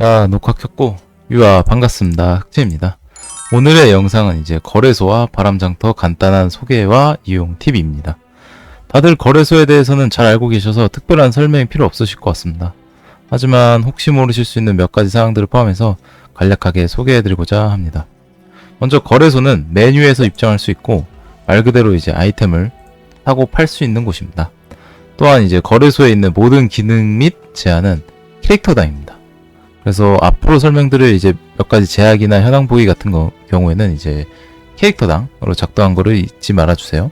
자, 녹화 켰고, 유아, 반갑습니다. 흑채입니다. 오늘의 영상은 이제 거래소와 바람장터 간단한 소개와 이용 팁입니다. 다들 거래소에 대해서는 잘 알고 계셔서 특별한 설명이 필요 없으실 것 같습니다. 하지만 혹시 모르실 수 있는 몇 가지 사항들을 포함해서 간략하게 소개해드리고자 합니다. 먼저 거래소는 메뉴에서 입장할 수 있고, 말 그대로 이제 아이템을 사고 팔 수 있는 곳입니다. 또한 이제 거래소에 있는 모든 기능 및 제한은 캐릭터당입니다. 그래서 앞으로 설명드릴 이제 몇 가지 제약이나 현황 보기 같은 거, 경우에는 이제 캐릭터당으로 작동한 거를 잊지 말아주세요.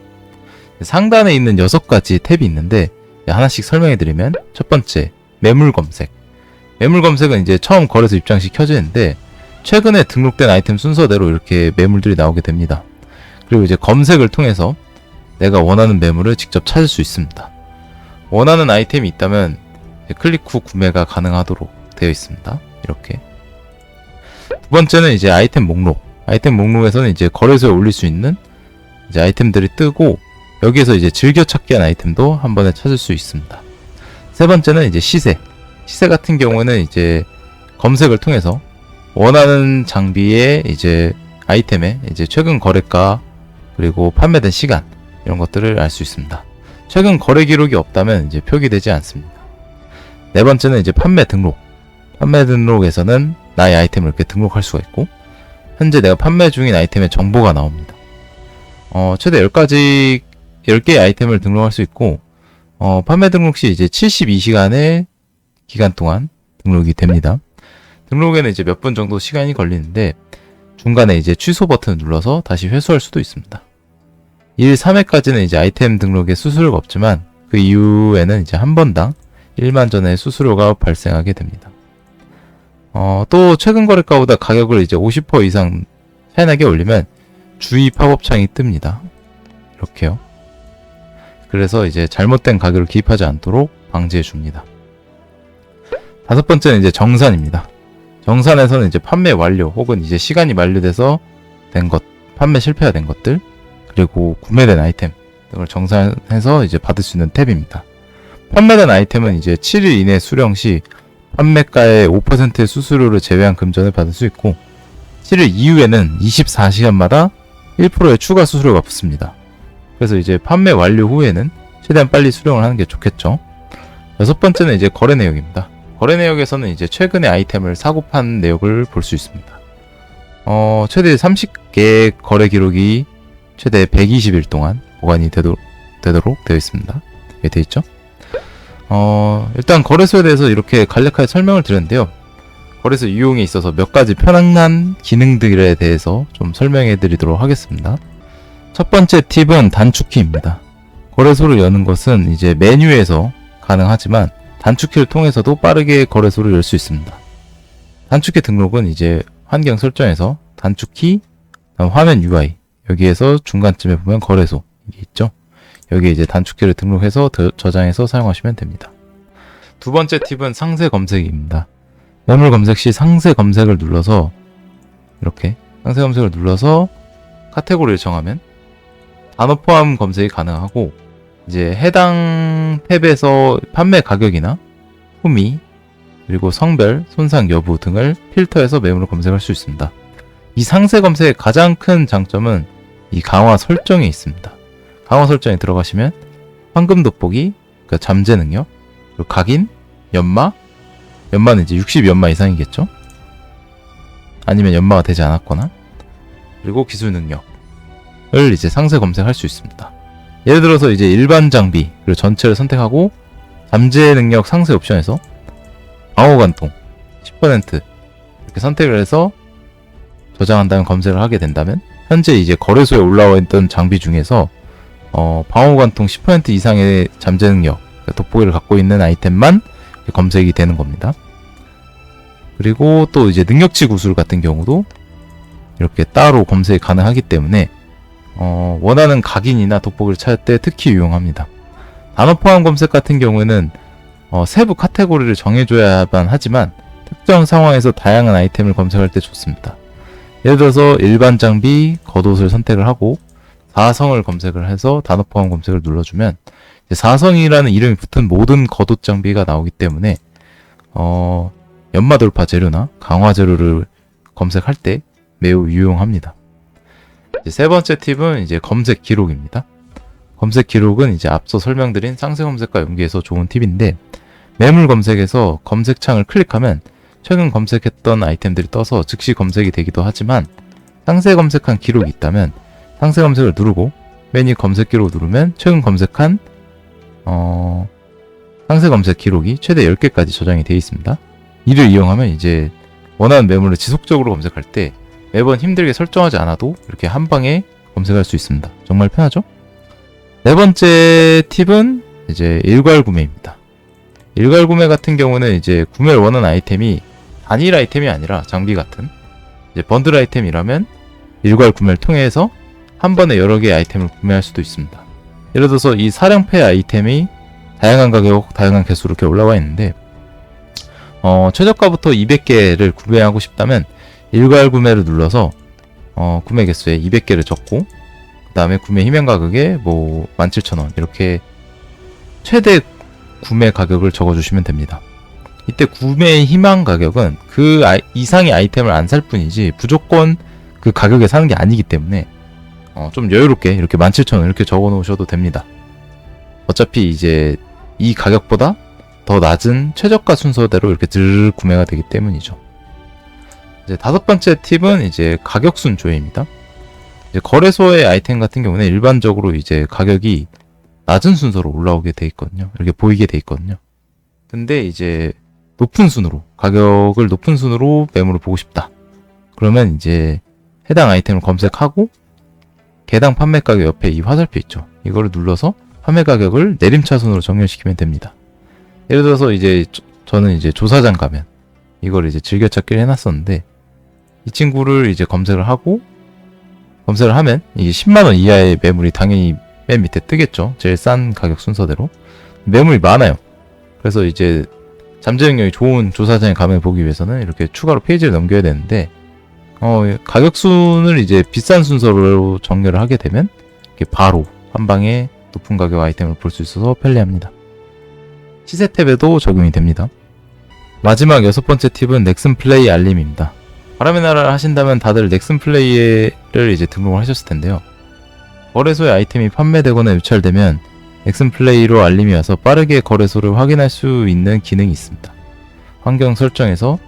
상단에 있는 6가지 탭이 있는데 하나씩 설명해드리면 첫 번째 매물 검색. 매물 검색은 이제 처음 거래소 입장 시 켜져 있는데 최근에 등록된 아이템 순서대로 이렇게 매물들이 나오게 됩니다. 그리고 이제 검색을 통해서 내가 원하는 매물을 직접 찾을 수 있습니다. 원하는 아이템이 있다면 클릭 후 구매가 가능하도록 되어 있습니다. 이렇게. 두 번째는 이제 아이템 목록. 아이템 목록에서는 이제 거래소에 올릴 수 있는 이제 아이템들이 뜨고 여기에서 이제 즐겨찾기 한 아이템도 한 번에 찾을 수 있습니다. 세 번째는 이제 시세. 시세 같은 경우는 이제 검색을 통해서 원하는 장비의 이제 아이템의 이제 최근 거래가 그리고 판매된 시간 이런 것들을 알 수 있습니다. 최근 거래 기록이 없다면 이제 표기되지 않습니다. 네 번째는 이제 판매 등록. 판매 등록에서는 나의 아이템을 이렇게 등록할 수가 있고 현재 내가 판매 중인 아이템의 정보가 나옵니다. 어, 최대 10가지 10개의 아이템을 등록할 수 있고 어, 판매 등록 시 이제 72시간의 기간 동안 등록이 됩니다. 등록에는 이제 몇 분 정도 시간이 걸리는데 중간에 이제 취소 버튼을 눌러서 다시 회수할 수도 있습니다. 1, 3회까지는 이제 아이템 등록에 수수료가 없지만 그 이후에는 이제 한 번당 1만 전의 수수료가 발생하게 됩니다. 어, 또 최근 거래가보다 가격을 이제 50% 이상 차이나게 올리면 주의 팝업창이 뜹니다. 이렇게요. 그래서 이제 잘못된 가격을 기입하지 않도록 방지해 줍니다. 다섯 번째는 이제 정산입니다. 정산에서는 이제 판매 완료 혹은 이제 시간이 만료돼서 된 것, 판매 실패가 된 것들, 그리고 구매된 아이템 등을 정산해서 이제 받을 수 있는 탭입니다. 판매된 아이템은 이제 7일 이내 수령 시 판매가의 5%의 수수료를 제외한 금전을 받을 수 있고 7일 이후에는 24시간마다 1%의 추가 수수료가 붙습니다. 그래서 이제 판매 완료 후에는 최대한 빨리 수령을 하는 게 좋겠죠. 여섯 번째는 이제 거래 내역입니다. 거래 내역에서는 이제 최근에 아이템을 사고 판 내역을 볼 수 있습니다. 어, 최대 30개 거래 기록이 최대 120일 동안 보관이 되도, 되도록 되어 있습니다. 이렇게 되어 있죠. 어, 일단 거래소에 대해서 이렇게 간략하게 설명을 드렸는데요. 거래소 이용에 있어서 몇 가지 편한 기능들에 대해서 좀 설명해 드리도록 하겠습니다. 첫 번째 팁은 단축키입니다. 거래소를 여는 것은 이제 메뉴에서 가능하지만 단축키를 통해서도 빠르게 거래소를 열 수 있습니다. 단축키 등록은 이제 환경 설정에서 단축키, 화면 UI 여기에서 중간쯤에 보면 거래소 이게 있죠. 여기에 이제 단축키를 등록해서 더- 저장해서 사용하시면 됩니다. 두 번째 팁은 상세 검색입니다. 매물 검색 시 상세 검색을 눌러서 이렇게 상세 검색을 눌러서 카테고리를 정하면 단어 포함 검색이 가능하고 이제 해당 탭에서 판매 가격이나 후미 그리고 성별, 손상 여부 등을 필터해서 매물을 검색할 수 있습니다. 이 상세 검색의 가장 큰 장점은 이 강화 설정에 있습니다. 강화 설정에 들어가시면 황금 돋보기, 그러니까 잠재 능력, 그리고 각인, 연마, 연마는 이제 60연마 이상이겠죠? 아니면 연마가 되지 않았거나, 그리고 기술 능력을 이제 상세 검색할 수 있습니다. 예를 들어서 이제 일반 장비, 그리고 전체를 선택하고, 잠재 능력 상세 옵션에서 방어 관통 10% 이렇게 선택을 해서 저장한 다음 검색을 하게 된다면 현재 이제 거래소에 올라와 있던 장비 중에서 어, 방어 관통 10% 이상의 잠재 능력 그러니까 돋보기를 갖고 있는 아이템만 검색이 되는 겁니다. 그리고 또 이제 능력치 구술 같은 경우도 이렇게 따로 검색이 가능하기 때문에 어, 원하는 각인이나 돋보기를 찾을 때 특히 유용합니다. 단어 포함 검색 같은 경우에는 어, 세부 카테고리를 정해줘야만 하지만 특정 상황에서 다양한 아이템을 검색할 때 좋습니다. 예를 들어서 일반 장비, 겉옷을 선택을 하고 사성을 검색을 해서 단어 포함 검색을 눌러주면 사성이라는 이름이 붙은 모든 겉옷 장비가 나오기 때문에 어, 연마 돌파 재료나 강화 재료를 검색할 때 매우 유용합니다. 세 번째 팁은 이제 검색 기록입니다. 검색 기록은 이제 앞서 설명드린 상세 검색과 연계해서 좋은 팁인데 매물 검색에서 검색창을 클릭하면 최근 검색했던 아이템들이 떠서 즉시 검색이 되기도 하지만 상세 검색한 기록이 있다면 상세 검색을 누르고 맨위 검색 기록 누르면 최근 검색한 어, 상세 검색 기록이 최대 10개까지 저장이 되어 있습니다. 이를 이용하면 이제 원하는 매물을 지속적으로 검색할 때 매번 힘들게 설정하지 않아도 이렇게 한 방에 검색할 수 있습니다. 정말 편하죠? 네 번째 팁은 이제 일괄 구매입니다. 일괄 구매 같은 경우는 이제 구매를 원하는 아이템이 단일 아이템이 아니라 장비 같은 이제 번들 아이템이라면 일괄 구매를 통해서 한 번에 여러 개의 아이템을 구매할 수도 있습니다. 예를 들어서 이 사령패 아이템이 다양한 가격, 다양한 개수로 이렇게 올라와 있는데 어, 최저가부터 200개를 구매하고 싶다면 일괄 구매를 눌러서 어, 구매 개수에 200개를 적고 그 다음에 구매 희망 가격에 뭐 17,000원 이렇게 최대 구매 가격을 적어주시면 됩니다. 이때 구매 희망 가격은 그 이상의 아이템을 안 살 뿐이지 무조건 그 가격에 사는 게 아니기 때문에 어, 좀 여유롭게 이렇게 17,000원 이렇게 적어 놓으셔도 됩니다. 어차피 이제 이 가격보다 더 낮은 최저가 순서대로 이렇게 들 구매가 되기 때문이죠. 이제 다섯 번째 팁은 이제 가격 순 조회입니다. 이제 거래소의 아이템 같은 경우는 일반적으로 이제 가격이 낮은 순서로 올라오게 돼 있거든요. 이렇게 보이게 돼 있거든요. 근데 이제 높은 순으로 가격을 높은 순으로 매물을 보고 싶다. 그러면 이제 해당 아이템을 검색하고 개당 판매 가격 옆에 이 화살표 있죠. 이거를 눌러서 판매 가격을 내림차순으로 정렬시키면 됩니다. 예를 들어서 이제 저- 저는 이제 조사장 가면 이걸 이제 즐겨찾기를 해놨었는데 이 친구를 이제 검색을 하고 검색을 하면 이게 10만 원 이하의 매물이 당연히 맨 밑에 뜨겠죠. 제일 싼 가격 순서대로 매물이 많아요. 그래서 이제 잠재 능력이 좋은 조사장에 가면 보기 위해서는 이렇게 추가로 페이지를 넘겨야 되는데 어, 가격 순을 이제 비싼 순서로 정렬을 하게 되면 이렇게 바로 한 방에 높은 가격 아이템을 볼 수 있어서 편리합니다. 시세 탭에도 적용이 됩니다. 마지막 여섯 번째 팁은 넥슨 플레이 알림입니다. 바람의 나라를 하신다면 다들 넥슨 플레이를 이제 등록을 하셨을 텐데요. 거래소에 아이템이 판매되거나 유찰되면 넥슨 플레이로 알림이 와서 빠르게 거래소를 확인할 수 있는 기능이 있습니다. 환경 설정에서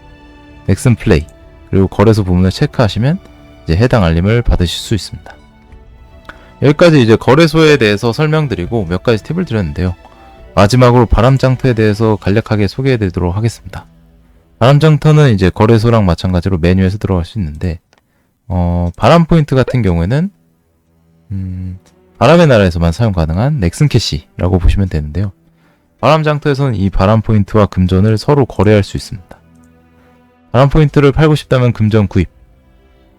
넥슨 플레이 그리고 거래소 부분을 체크하시면 이제 해당 알림을 받으실 수 있습니다. 여기까지 이제 거래소에 대해서 설명드리고 몇 가지 팁을 드렸는데요. 마지막으로 바람장터에 대해서 간략하게 소개해 드리도록 하겠습니다. 바람장터는 이제 거래소랑 마찬가지로 메뉴에서 들어갈 수 있는데, 어, 바람 포인트 같은 경우에는, 음, 바람의 나라에서만 사용 가능한 넥슨 캐시라고 보시면 되는데요. 바람장터에서는 이 바람 포인트와 금전을 서로 거래할 수 있습니다. 바람 포인트를 팔고 싶다면 금전 구입,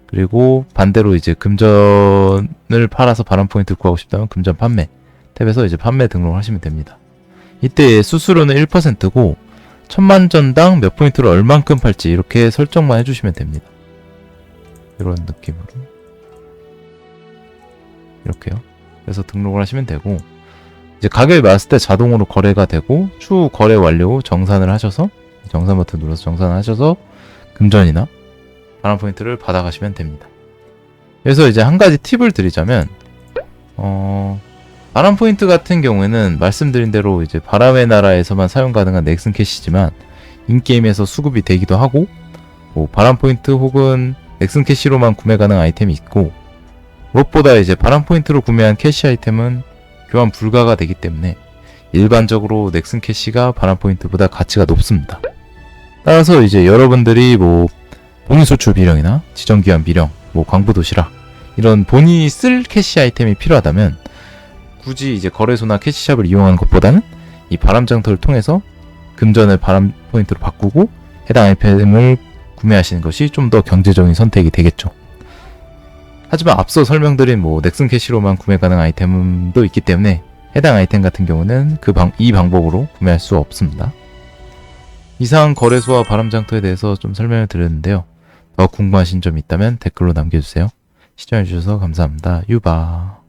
그리고 반대로 이제 금전을 팔아서 바람 포인트를 구하고 싶다면 금전 판매 탭에서 이제 판매 등록을 하시면 됩니다. 이때 수수료는 1%고 천만 전당 몇 포인트를 얼만큼 팔지 이렇게 설정만 해주시면 됩니다. 이런 느낌으로 이렇게요. 그래서 등록을 하시면 되고 이제 가격이 맞을 때 자동으로 거래가 되고 추후 거래 완료 후 정산을 하셔서 정산 버튼 눌러서 정산을 하셔서 금전이나 바람 포인트를 받아가시면 됩니다. 그래서 이제 한 가지 팁을 드리자면 어 바람 포인트 같은 경우에는 말씀드린 대로 이제 바람의 나라에서만 사용 가능한 넥슨 캐시지만 인게임에서 수급이 되기도 하고 뭐 바람 포인트 혹은 넥슨 캐시로만 구매 가능 아이템이 있고 무엇보다 이제 바람 포인트로 구매한 캐시 아이템은 교환 불가가 되기 때문에 일반적으로 넥슨 캐시가 바람 포인트보다 가치가 높습니다. 따라서 이제 여러분들이 뭐 본인 소출 비령이나 지정 기한 비령, 뭐 광부 도시락 이런 본인이 쓸 캐시 아이템이 필요하다면 굳이 이제 거래소나 캐시샵을 이용하는 것보다는 이 바람장터를 통해서 금전을 바람 포인트로 바꾸고 해당 아이템을 구매하시는 것이 좀 더 경제적인 선택이 되겠죠. 하지만 앞서 설명드린 뭐 넥슨 캐시로만 구매 가능 아이템도 있기 때문에 해당 아이템 같은 경우는 그 방, 이 방법으로 구매할 수 없습니다. 이상 거래소와 바람장터에 대해서 좀 설명을 드렸는데요. 더 궁금하신 점 있다면 댓글로 남겨주세요. 시청해주셔서 감사합니다. 유바.